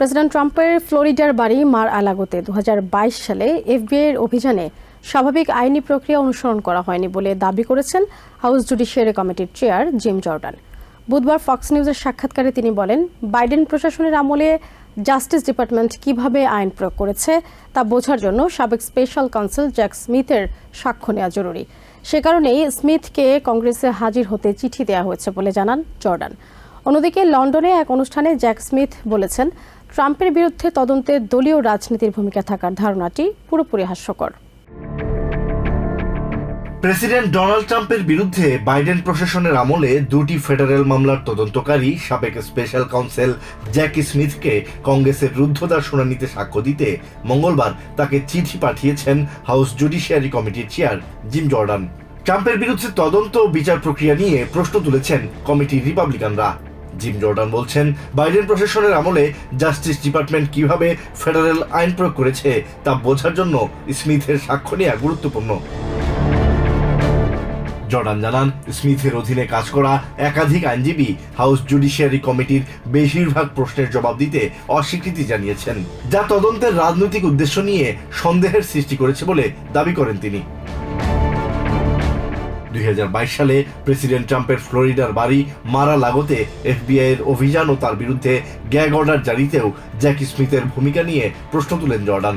President ট্রাম্পের ফ্লোরিডার বাড়ি মার আলাগোতে দু হাজার বাইশ সালে এফবিআইয়ের অভিযানে স্বাভাবিক আইনি প্রক্রিয়া অনুসরণ করা হয়নি বলে দাবি করেছেন হাউস জুডিশিয়ারি কমিটির চেয়ার জিম জর্ডান। বুধবার ফক্স নিউজের সাক্ষাৎকারে তিনি বলেন, বাইডেন প্রশাসনের আমলে জাস্টিস ডিপার্টমেন্ট কীভাবে আইন প্রয়োগ করেছে তা বোঝার জন্য সাবেক স্পেশাল কাউন্সিল জ্যাক স্মিথের সাক্ষ্য নেওয়া জরুরি। সে কারণেই স্মিথকে কংগ্রেসে হাজির হতে চিঠি দেওয়া হয়েছে বলে জানান জর্ডান। অন্যদিকে লন্ডনে এক অনুষ্ঠানে জ্যাক স্মিথ বলেছেন, ট্রাম্পের বিরুদ্ধে তদন্তে দলীয় রাজনীতির ভূমিকা থাকার ধারণাটি পুরোপুরি হাস্যকর। প্রেসিডেন্ট ডোনাল্ড ট্রাম্পের বিরুদ্ধে বাইডেন প্রশাসনের আমলে দুটি ফেডারেল মামলার তদন্তকারী সাবেক স্পেশাল কাউন্সিল জ্যাকি স্মিথকে কংগ্রেসের রুদ্ধদ্বার শুনানিতে সাক্ষ্য দিতে মঙ্গলবার তাকে চিঠি পাঠিয়েছেন হাউস জুডিশিয়ারি কমিটির চেয়ার জিম জর্ডান। ট্রাম্পের বিরুদ্ধে তদন্ত ও বিচার প্রক্রিয়া নিয়ে প্রশ্ন তুলেছেন কমিটির রিপাবলিকানরা। জিম জর্ডান বলছেন, বাইডেন প্রশাসনের আমলে জাস্টিস ডিপার্টমেন্ট কীভাবে ফেডারেল আইন প্রয়োগ করেছে তা বোঝার জন্য স্মিথের সাক্ষ্য নেওয়া গুরুত্বপূর্ণ। জর্ডান জানান, স্মিথের অধীনে কাজ করা একাধিক আইনজীবী হাউস জুডিশিয়ারি কমিটির বেশিরভাগ প্রশ্নের জবাব দিতে অস্বীকৃতি জানিয়েছেন। যা তদন্তের রাজনৈতিক উদ্দেশ্য নিয়ে সন্দেহের সৃষ্টি করেছে বলে দাবি করেন তিনি। দুই হাজার বাইশ সালে প্রেসিডেন্ট ট্রাম্পের ফ্লোরিডার বাড়ি মারা লাগোতে এর অভিযান ও তার বিরুদ্ধে গ্যাগ অর্ডার জারিতেও জ্যাকি স্মিথের ভূমিকা নিয়ে প্রশ্ন তুলেন জর্ডান।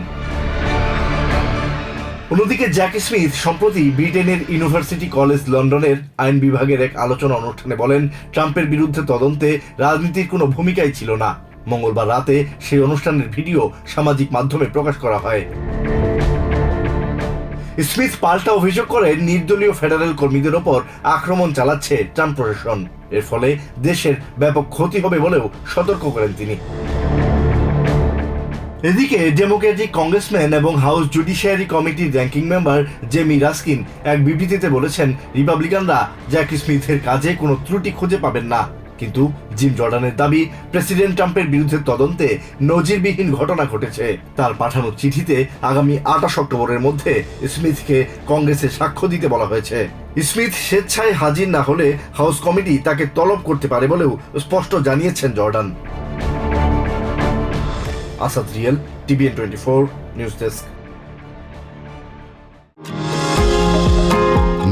অন্যদিকে জ্যাকি স্মিথ সম্প্রতি ব্রিটেনের ইউনিভার্সিটি কলেজ লন্ডনের আইন বিভাগের এক আলোচনা অনুষ্ঠানে বলেন, ট্রাম্পের বিরুদ্ধে তদন্তে রাজনীতির কোনো ভূমিকাই ছিল না। মঙ্গলবার রাতে সেই অনুষ্ঠানের ভিডিও সামাজিক মাধ্যমে প্রকাশ করা হয়। স্মিথ পাল্টা অভিযোগ করেন নির্দলীয় ফেডারেল কর্মীদের ওপর আক্রমণ চালাচ্ছে ট্রাম্প প্রশাসন। এর ফলে দেশের ব্যাপক ক্ষতি হবে বলেও সতর্ক করেন তিনি। এদিকে ডেমোক্রেটিক কংগ্রেসম্যান এবং হাউস জুডিশিয়ারি কমিটির র্যাঙ্কিং মেম্বার জেমি রাস্কিন এক বিবৃতিতে বলেছেন, রিপাবলিকানরা জ্যাকি স্মিথের কাজে কোনো ত্রুটি খুঁজে পাবেন না। কিন্তু জিম জর্ডানের দাবি, প্রেসিডেন্ট ট্রাম্পের বিরুদ্ধে তদন্তে নজিরবিহীন ঘটনা ঘটেছে। তার পাঠানো চিঠিতে আগামী আঠাশ অক্টোবরের মধ্যে স্মিথকে কংগ্রেসে সাক্ষ্য দিতে বলা হয়েছে। স্মিথ স্বেচ্ছায় হাজির না হলে হাউস কমিটি তাকে তলব করতে পারে বলেও স্পষ্ট জানিয়েছেন Jordan. Asad real, TVN twenty four, news desk.